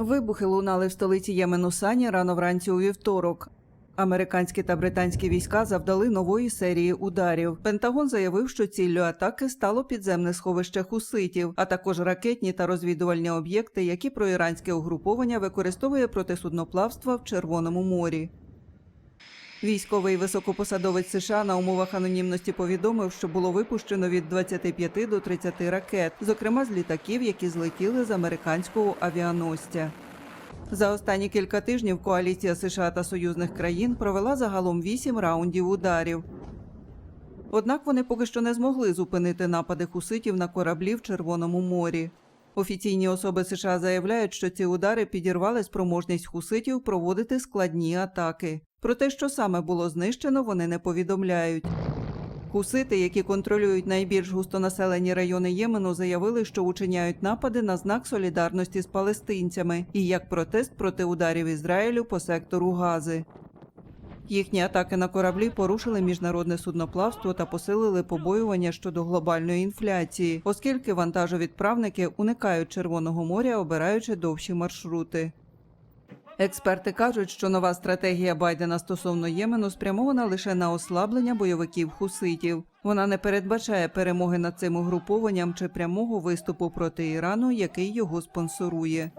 Вибухи лунали в столиці Ємену Сані рано вранці у вівторок. Американські та британські війська завдали нової серії ударів. Пентагон заявив, що ціллю атаки стало підземне сховище хуситів, а також ракетні та розвідувальні об'єкти, які проіранське угруповання використовує проти судноплавства в Червоному морі. Військовий високопосадовець США на умовах анонімності повідомив, що було випущено від 25 до 30 ракет, зокрема з літаків, які злетіли з американського авіаносця. За останні кілька тижнів коаліція США та союзних країн провела загалом вісім раундів ударів. Однак вони поки що не змогли зупинити напади хуситів на кораблі в Червоному морі. Офіційні особи США заявляють, що ці удари підірвали спроможність хуситів проводити складні атаки. Про те, що саме було знищено, вони не повідомляють. Хусити, які контролюють найбільш густонаселені райони Ємену, заявили, що учиняють напади на знак солідарності з палестинцями і як протест проти ударів Ізраїлю по сектору Гази. Їхні атаки на кораблі порушили міжнародне судноплавство та посилили побоювання щодо глобальної інфляції, оскільки вантажовідправники уникають Червоного моря, обираючи довші маршрути. Експерти кажуть, що нова стратегія Байдена стосовно Ємену спрямована лише на ослаблення бойовиків хуситів. Вона не передбачає перемоги над цим угрупованням чи прямого виступу проти Ірану, який його спонсорує.